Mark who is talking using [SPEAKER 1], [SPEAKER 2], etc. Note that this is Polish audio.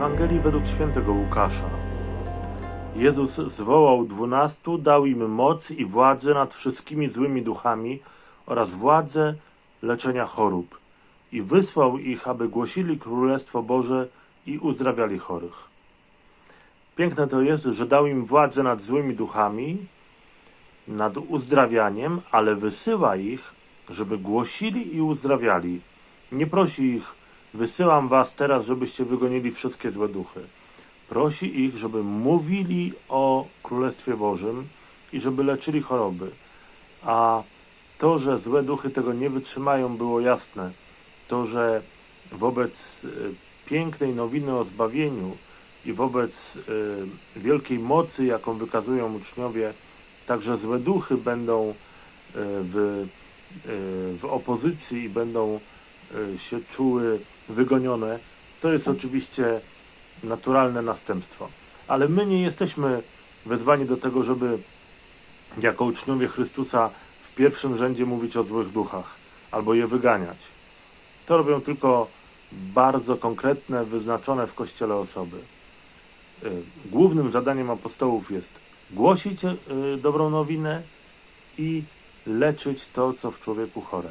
[SPEAKER 1] Ewangelii według świętego Łukasza. Jezus zwołał dwunastu, dał im moc i władzę nad wszystkimi złymi duchami oraz władzę leczenia chorób i wysłał ich, aby głosili Królestwo Boże i uzdrawiali chorych. Piękne to jest, że dał im władzę nad złymi duchami, nad uzdrawianiem, ale wysyła ich, żeby głosili i uzdrawiali. Nie prosi ich, wysyłam was teraz, żebyście wygonili wszystkie złe duchy. Prosi ich, żeby mówili o Królestwie Bożym i żeby leczyli choroby. A to, że złe duchy tego nie wytrzymają, było jasne. To, że wobec y, pięknej nowiny o zbawieniu i wobec y, wielkiej mocy, jaką wykazują uczniowie, także złe duchy będą y, w, w opozycji i będą się czuły wygonione, to jest oczywiście naturalne następstwo. Ale my nie jesteśmy wezwani do tego, żeby jako uczniowie Chrystusa w pierwszym rzędzie mówić o złych duchach albo je wyganiać. To robią tylko bardzo konkretne, wyznaczone w Kościele osoby. Y, Głównym zadaniem apostołów jest głosić y, dobrą nowinę i leczyć to, co w człowieku chore.